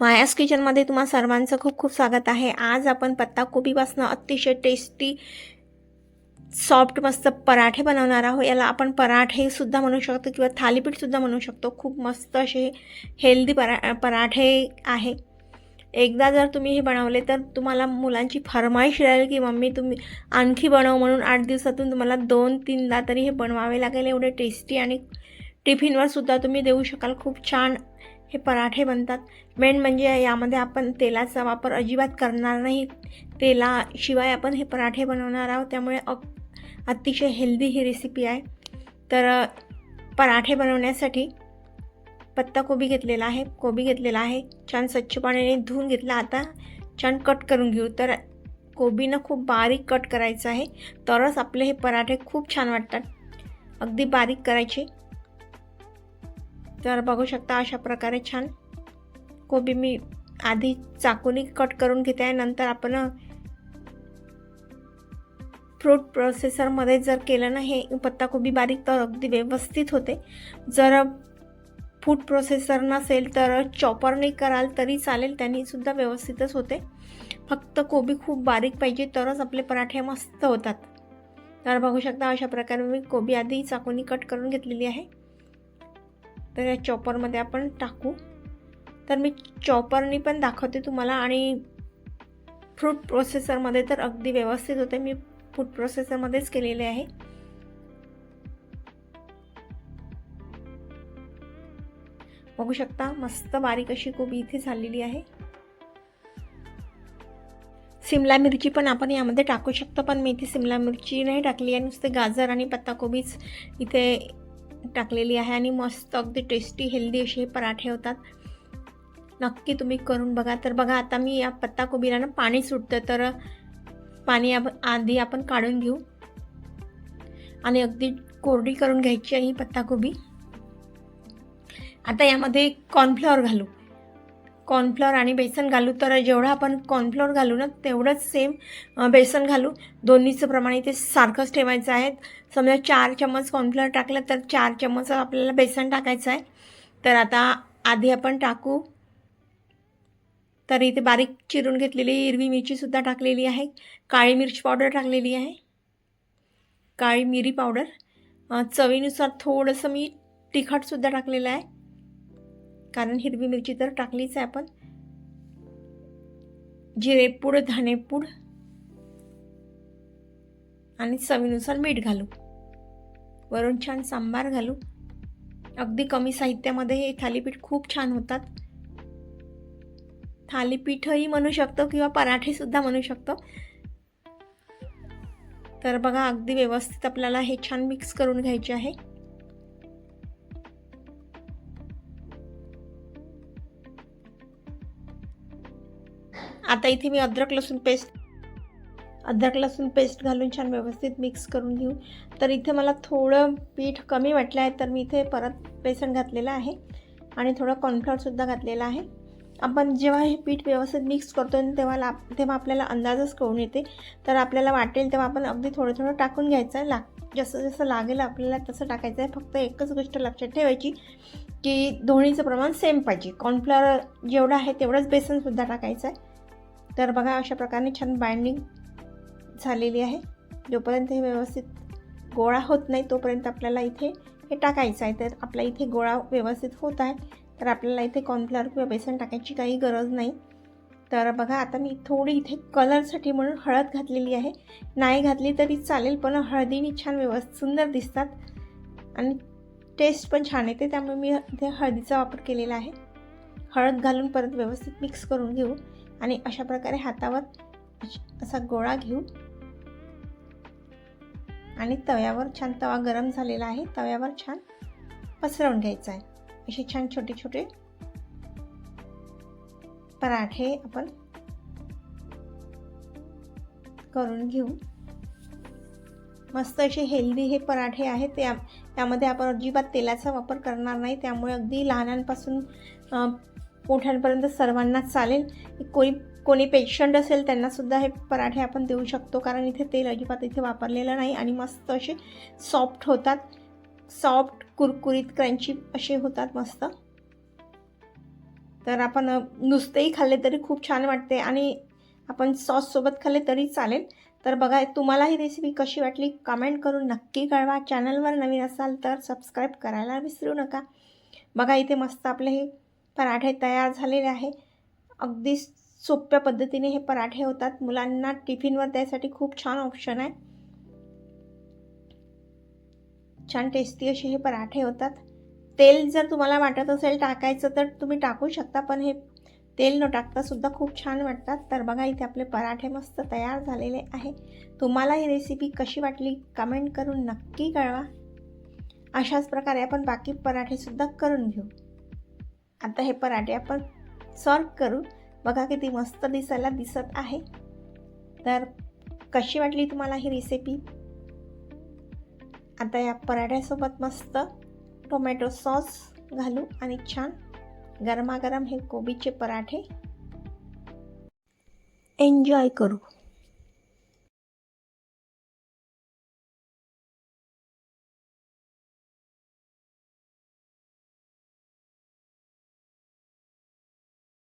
मायास किचनमध्ये तुम्हा सर्वांचं खूप खूप स्वागत आहे. आज आपण पत्ताकोबीपासून अतिशय टेस्टी सॉफ्ट मस्त पराठे बनवणार आहोत. याला आपण पराठेसुद्धा म्हणू शकतो किंवा थालीपीठसुद्धा म्हणू शकतो. खूप मस्त असे हेल्दी परा पराठे आहे. एकदा जर तुम्ही हे बनवले तर तुम्हाला मुलांची फरमाईश राहील की मम्मी तुम्ही आणखी बनव. म्हणून आठ दिवसातून तुम्हाला दोन तीनदा तरी हे बनवावे लागेल. एवढे टेस्टी आणि टिफिनवर सुद्धा तुम्ही देऊ शकाल. खूप छान हे पराठे बनतात. मेन म्हणजे यामध्ये आपण तेलाचा वापर अजिबात करणार नाही. तेलाशिवाय आपण हे पराठे बनवणार आहोत. त्यामुळे अ अतिशय हेल्दी ही रेसिपी आहे. तर पराठे बनवण्यासाठी पत्ताकोबी घेतलेला आहे. कोबी घेतलेला आहे. छान स्वच्छ पाण्याने धुवून घेतला. आता छान कट करून घेऊ. तर कोबीनं खूप बारीक कट करायचं आहे. तरच आपले हे पराठे खूप छान वाटतात. अगदी बारीक करायचे. तर बघू शकता अशा प्रकारे छान कोबी मी आधी चाकूनी कट करून घेते आहे. नंतर आपण फ्रूट प्रोसेसरमध्ये जर केलं ना हे पत्ताकोबी बारीक तर अगदी व्यवस्थित होते. जर फूड प्रोसेसर नसेल तर चॉपरने कराल तरी चालेल त्यांनीसुद्धा व्यवस्थितच होते. फक्त कोबी खूप बारीक पाहिजे तरच आपले पराठे मस्त होतात. तर बघू शकता अशा प्रकारे मी कोबी आधी चाकूनी कट करून घेतलेली आहे. तर या चॉपरमध्ये आपण टाकू. तर मी चॉपरनी पण दाखवते तुम्हाला आणि फ्रूट प्रोसेसरमध्ये तर अगदी व्यवस्थित होते. मी फूड प्रोसेसरमध्येच केलेले आहे. बघू शकता मस्त बारीक अशी कोबी इथे झालेली आहे. सिमला मिरची पण आपण यामध्ये टाकू शकतो पण मी इथे सिमला मिरची नाही टाकली आहे. नुसते गाजर आणि पत्ताकोबीच इथे टाकलेली आहे आणि मस्त अगदी टेस्टी हेल्दी असे हे पराठे होतात. नक्की तुम्ही करून बघा. तर बघा आता मी या पत्ताकोबीला ना पाणी सुटतं तर पाणी आप आधी आपण काढून घेऊ. आणि अगदी कोरडी करून घ्यायची आहे ही पत्ताकोबी आता यामध्ये कॉर्नफ्लॉवर घालू. कॉर्नफ्लॉर आणि बेसन घालू. तर जेवढं आपण कॉर्नफ्लॉर घालू ना तेवढंच सेम बेसन घालू. दोन्हीचं प्रमाण इथे सारखंच ठेवायचं आहे. समजा चार चम्मच कॉर्नफ्लॉर टाकलं तर चार चम्मच आपल्याला बेसन टाकायचं आहे. तर आता आधी आपण टाकू. तर इथे बारीक चिरून घेतलेली हिरवी मिरचीसुद्धा टाकलेली आहे. काळी मिरची पावडर टाकलेली आहे. काळी मिरी पावडर. चवीनुसार थोडंसं मी तिखटसुद्धा टाकलेलं आहे. कारण हिरवी मिरची तर टाकलीच आहे आपण. जिरेपूड धनेपूड आणि चवीनुसार मीठ घालू. वरून छान सांबार घालू. अगदी कमी साहित्यामध्ये हे थालीपीठ खूप छान होतात. थालीपीठही म्हणू शकतो किंवा पराठेसुद्धा म्हणू शकतो. तर बघा अगदी व्यवस्थित आपल्याला हे छान मिक्स करून घ्यायचे आहे. आता इथे मी अद्रक लसूण पेस्ट अद्रक लसूण पेस्ट घालून छान व्यवस्थित मिक्स करून घेऊ. तर इथे मला थोडं पीठ कमी वाटलं आहे तर मी इथे परत बेसन घातलेलं आहे आणि थोडं कॉर्नफ्लॉरसुद्धा घातलेलं आहे. आपण जेव्हा हे पीठ व्यवस्थित मिक्स करतो आणि तेव्हा ला तेव्हा आपल्याला अंदाजच कळून येते. तर आपल्याला वाटेल तेव्हा आपण अगदी थोडं थोडं टाकून घ्यायचं आहे लाग जसं जसं लागेल आपल्याला तसं टाकायचं आहे. फक्त एकच गोष्ट लक्षात ठेवायची की दोन्हीचं प्रमाण सेम पाहिजे. कॉर्नफ्लॉवर जेवढं आहे तेवढंच बेसनसुद्धा टाकायचं आहे. तर बघा अशा प्रकारे छान बाइंडिंग झालेली आहे. जोपर्यंत हे व्यवस्थित गोळा होत नाही तोपर्यंत आपल्याला इथे हे टाकायचं आहे. तर आपला इथे गोळा व्यवस्थित होत आहे. तर आपल्याला इथे कॉर्नफ्लॉवर किंवा बेसन टाकायची काही गरज नाही. तर बघा आता मी थोडी इथे कलरसाठी म्हणून हळद घातलेली आहे. नाही घातली तरी चालेल पण हळदीने छान व्यवस्थित सुंदर दिसतात. आणि टेस्ट पण छान येते त्यामुळे मी इथे हळदीचा वापर केलेला आहे. हळद घालून परत व्यवस्थित मिक्स करून घेऊ. आणि अशा प्रकारे हातावर असा गोळा घेऊ आणि तव्यावर छान तवा गरम झालेला आहे. तव्यावर छान पसरवून घ्यायचा आहे. असे छान छोटे छोटे पराठे आपण करून घेऊ. मस्त असे हेल्दी हे पराठे आहेत. त्या त्यामध्ये आपण अजिबात तेलाचा वापर करणार नाही. त्यामुळे अगदी लहानांपासून मोठ्यांपर्यंत सर्वांना चालेल. कोणी कोणी पेशंट असेल त्यांनासुद्धा हे पराठे आपण देऊ शकतो. कारण इथे तेल अजिबात इथे वापरलेलं नाही आणि मस्त असे सॉफ्ट होतात. सॉफ्ट कुरकुरीत क्रंची असे होतात मस्त. तर आपण नुसतेही खाल्ले तरी खूप छान वाटते आणि आपण सॉससोबत खाल्ले तरी चालेल. तर बघा तुम्हाला ही रेसिपी कशी वाटली? कमेंट करून नक्की कळवा. चॅनलवर नवीन असाल तर सबस्क्राईब करायला विसरू नका. बघा इथे मस्त आपले हे पराठे तयार झालेले आहे. अगदी सोप्या पद्धतीने हे पराठे होतात. मुलांना टिफिनवर द्यायसाठी खूप छान ऑप्शन आहे. छान टेस्टी असे हे पराठे होतात. तेल जर तुम्हाला वाटत असेल टाकायचं तर तुम्ही टाकू शकता पण हे तेल न टाकता सुद्धा खूप छान वाटतात. तर बघा इथे आपले पराठे मस्त तयार झालेले आहे. तुम्हाला ही रेसिपी कशी वाटली कमेंट करून नक्की कळवा. अशाच प्रकारे आपण बाकी पराठेसुद्धा करून घेऊ. आता हे पराठे आपण सॉल्व करू बघा किती मस्त दिसायला दिसत आहे. तर कशी वाटली तुम्हाला ही रेसिपी आता या पराठ्यासोबत मस्त टोमॅटो सॉस घालू आणि छान गरमागरम हे कोबीचे पराठे एन्जॉय करू.